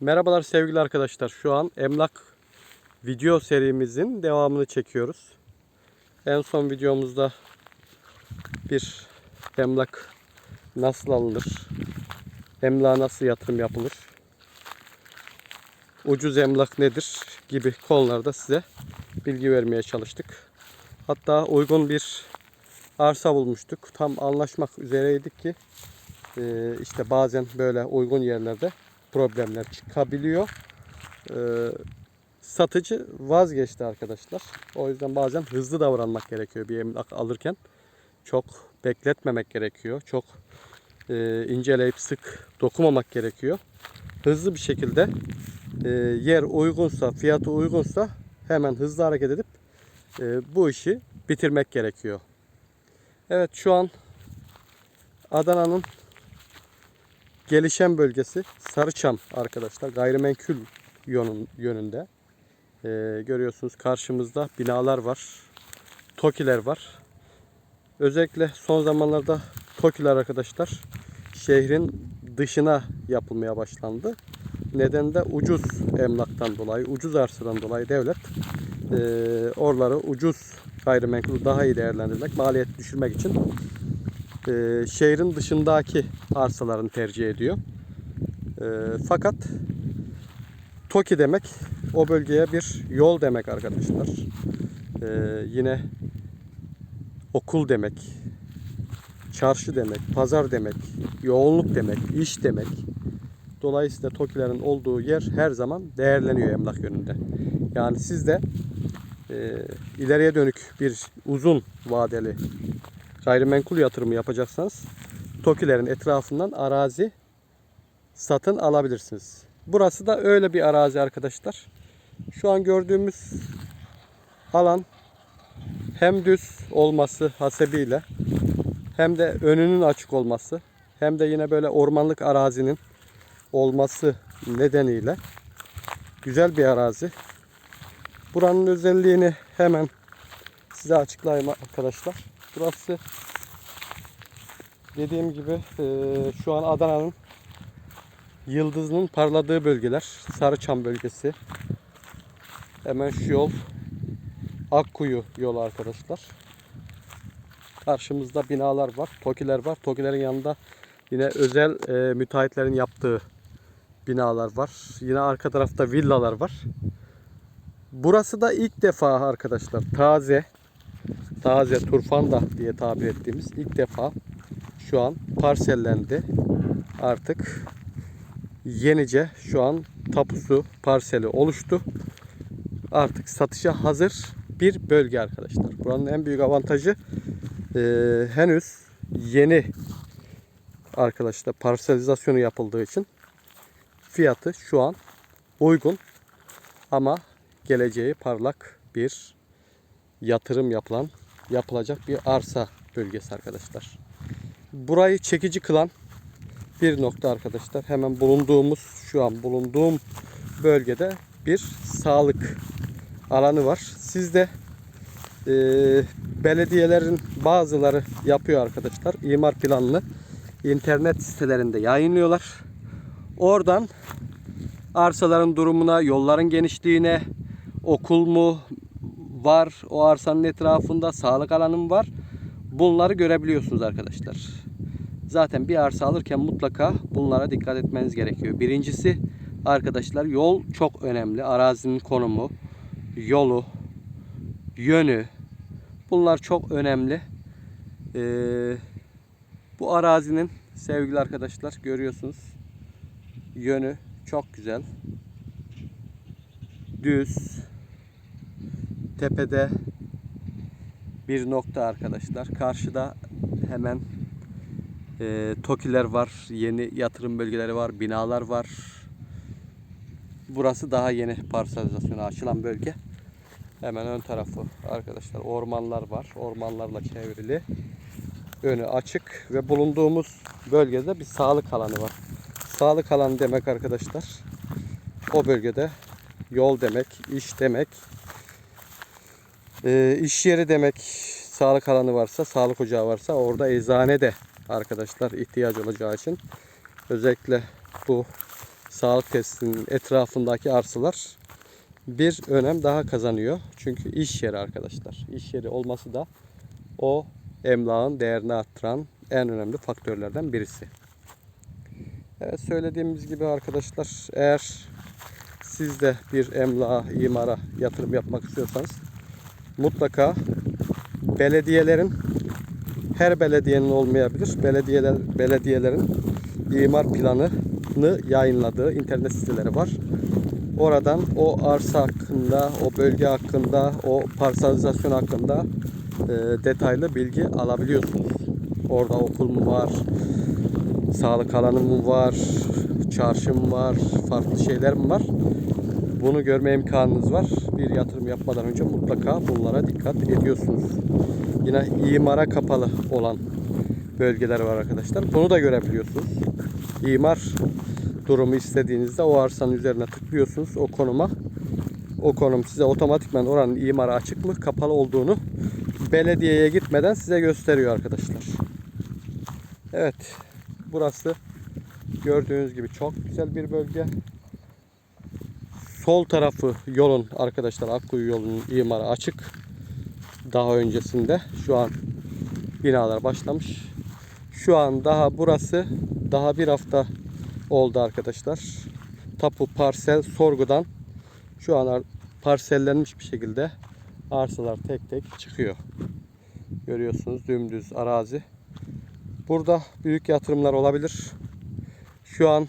Merhabalar sevgili arkadaşlar. Şu an emlak video serimizin devamını çekiyoruz. En son videomuzda bir emlak nasıl alınır, emlağa nasıl yatırım yapılır, ucuz emlak nedir gibi konularda size bilgi vermeye çalıştık. Hatta uygun bir arsa bulmuştuk. Tam anlaşmak üzereydik ki e, işte bazen böyle uygun yerlerde problemler çıkabiliyor. Ee, satıcı vazgeçti arkadaşlar. O yüzden bazen hızlı davranmak gerekiyor bir emlak alırken. Çok bekletmemek gerekiyor. Çok e, inceleyip sık dokumamak gerekiyor. Hızlı bir şekilde e, yer uygunsa, fiyatı uygunsa hemen hızlı hareket edip e, bu işi bitirmek gerekiyor. Evet şu an Adana'nın gelişen bölgesi Sarıçam arkadaşlar. Gayrimenkul yönün, yönünde. Ee, görüyorsunuz karşımızda binalar var. Tokiler var. Özellikle son zamanlarda Tokiler arkadaşlar şehrin dışına yapılmaya başlandı. Neden de ucuz emlaktan dolayı, ucuz arsadan dolayı devlet e, oraları ucuz gayrimenkulü daha iyi değerlendirmek, maliyet düşürmek için e, şehrin dışındaki arsalarını tercih ediyor. E, fakat TOKİ demek o bölgeye bir yol demek arkadaşlar. E, yine okul demek, çarşı demek, pazar demek, yoğunluk demek, iş demek. Dolayısıyla TOKİ'lerin olduğu yer her zaman değerleniyor emlak yönünde. Yani siz de e, ileriye dönük bir uzun vadeli gayrimenkul yatırımı yapacaksanız TOKİ'lerin etrafından arazi satın alabilirsiniz. Burası da öyle bir arazi arkadaşlar. Şu an gördüğümüz alan hem düz olması hasebiyle hem de önünün açık olması hem de yine böyle ormanlık arazinin olması nedeniyle güzel bir arazi. Buranın özelliğini hemen size açıklayayım arkadaşlar. Burası dediğim gibi e, şu an Adana'nın yıldızının parladığı bölgeler. Sarıçam bölgesi. Hemen şu yol Akkuyu yolu arkadaşlar. Karşımızda binalar var. Tokiler var. Tokilerin yanında yine özel e, müteahhitlerin yaptığı binalar var. Yine arka tarafta villalar var. Burası da ilk defa arkadaşlar taze taze turfanda diye tabir ettiğimiz ilk defa şu an parsellendi. Artık yenice şu an tapusu parseli oluştu. Artık satışa hazır bir bölge arkadaşlar. Buranın en büyük avantajı e, henüz yeni arkadaşlar parselizasyonu yapıldığı için fiyatı şu an uygun ama geleceği parlak bir yatırım yapılan yapılacak bir arsa bölgesi arkadaşlar. Burayı çekici kılan bir nokta arkadaşlar. Hemen bulunduğumuz şu an bulunduğum bölgede bir sağlık alanı var. Siz de e, belediyelerin bazıları yapıyor arkadaşlar. İmar planını internet sitelerinde yayınlıyorlar. Oradan arsaların durumuna, yolların genişliğine, okul mu var o arsanın etrafında, sağlık alanı mı var? Bunları görebiliyorsunuz arkadaşlar. Zaten bir arsa alırken mutlaka bunlara dikkat etmeniz gerekiyor. Birincisi arkadaşlar yol çok önemli. Arazinin konumu, yolu, yönü bunlar çok önemli. Ee, bu arazinin sevgili arkadaşlar görüyorsunuz yönü çok güzel. Düz. Tepede bir nokta arkadaşlar. Karşıda hemen e, TOKİ'ler var. Yeni yatırım bölgeleri var. Binalar var. Burası daha yeni parselizasyona açılan bölge. Hemen ön tarafı arkadaşlar ormanlar var. Ormanlarla çevrili. Önü açık ve bulunduğumuz bölgede bir sağlık alanı var. Sağlık alanı demek arkadaşlar. O bölgede yol demek, iş demek, e, iş yeri demek. Sağlık alanı varsa, sağlık ocağı varsa orada eczane de arkadaşlar ihtiyaç olacağı için özellikle bu sağlık tesisinin etrafındaki arsalar bir önem daha kazanıyor. Çünkü iş yeri arkadaşlar. İş yeri olması da o emlakın değerini arttıran en önemli faktörlerden birisi. Evet söylediğimiz gibi arkadaşlar eğer siz de bir emlağa, imara yatırım yapmak istiyorsanız mutlaka belediyelerin her belediyenin olmayabilir. Belediyeler belediyelerin imar planını yayınladığı internet siteleri var. Oradan o arsa hakkında, o bölge hakkında, o parsalizasyon hakkında e, detaylı bilgi alabiliyorsunuz. Orada okul mu var, sağlık alanı mı var, çarşı mı var, farklı şeyler mi var? Bunu görme imkanınız var. Bir yatırım yapmadan önce mutlaka bunlara dikkat ediyorsunuz. Yine imara kapalı olan bölgeler var arkadaşlar. Bunu da görebiliyorsunuz. İmar durumu istediğinizde o arsanın üzerine tıklıyorsunuz o konuma. O konum size otomatikman oranın imara açık mı kapalı olduğunu belediyeye gitmeden size gösteriyor arkadaşlar. Evet. Burası gördüğünüz gibi çok güzel bir bölge. Sol tarafı yolun arkadaşlar Akkuyu yolunun imarı açık. Daha öncesinde şu an binalar başlamış. Şu an daha burası daha bir hafta oldu arkadaşlar. Tapu parsel sorgudan şu an ar- parsellenmiş bir şekilde arsalar tek tek çıkıyor. Görüyorsunuz dümdüz arazi. Burada büyük yatırımlar olabilir. Şu an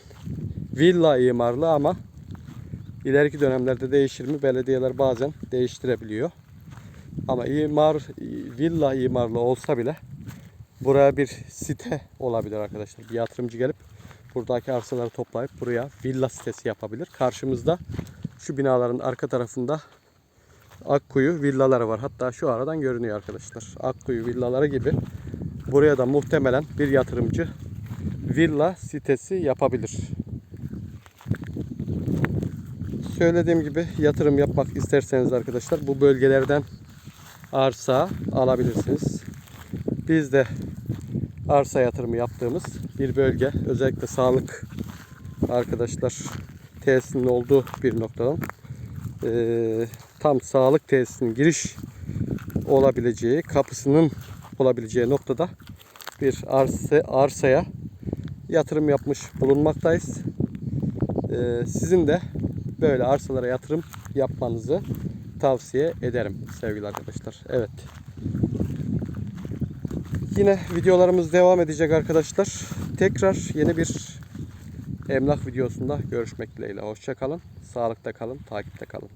villa imarlı ama ileriki dönemlerde değişir mi? Belediyeler bazen değiştirebiliyor. Ama imar villa imarlı olsa bile buraya bir site olabilir arkadaşlar. Bir yatırımcı gelip buradaki arsaları toplayıp buraya villa sitesi yapabilir. Karşımızda şu binaların arka tarafında Akkuyu villaları var. Hatta şu aradan görünüyor arkadaşlar. Akkuyu villaları gibi buraya da muhtemelen bir yatırımcı villa sitesi yapabilir. Söylediğim gibi yatırım yapmak isterseniz arkadaşlar bu bölgelerden arsa alabilirsiniz. Biz de arsa yatırımı yaptığımız bir bölge özellikle sağlık arkadaşlar tesisinin olduğu bir noktadan eee, tam sağlık tesisinin giriş olabileceği kapısının olabileceği noktada bir arsa, arsaya yatırım yapmış bulunmaktayız. Eee, sizin de böyle arsalara yatırım yapmanızı tavsiye ederim sevgili arkadaşlar. Evet. Yine videolarımız devam edecek arkadaşlar. Tekrar yeni bir emlak videosunda görüşmek dileğiyle. Hoşça kalın. Sağlıkta kalın. Takipte kalın.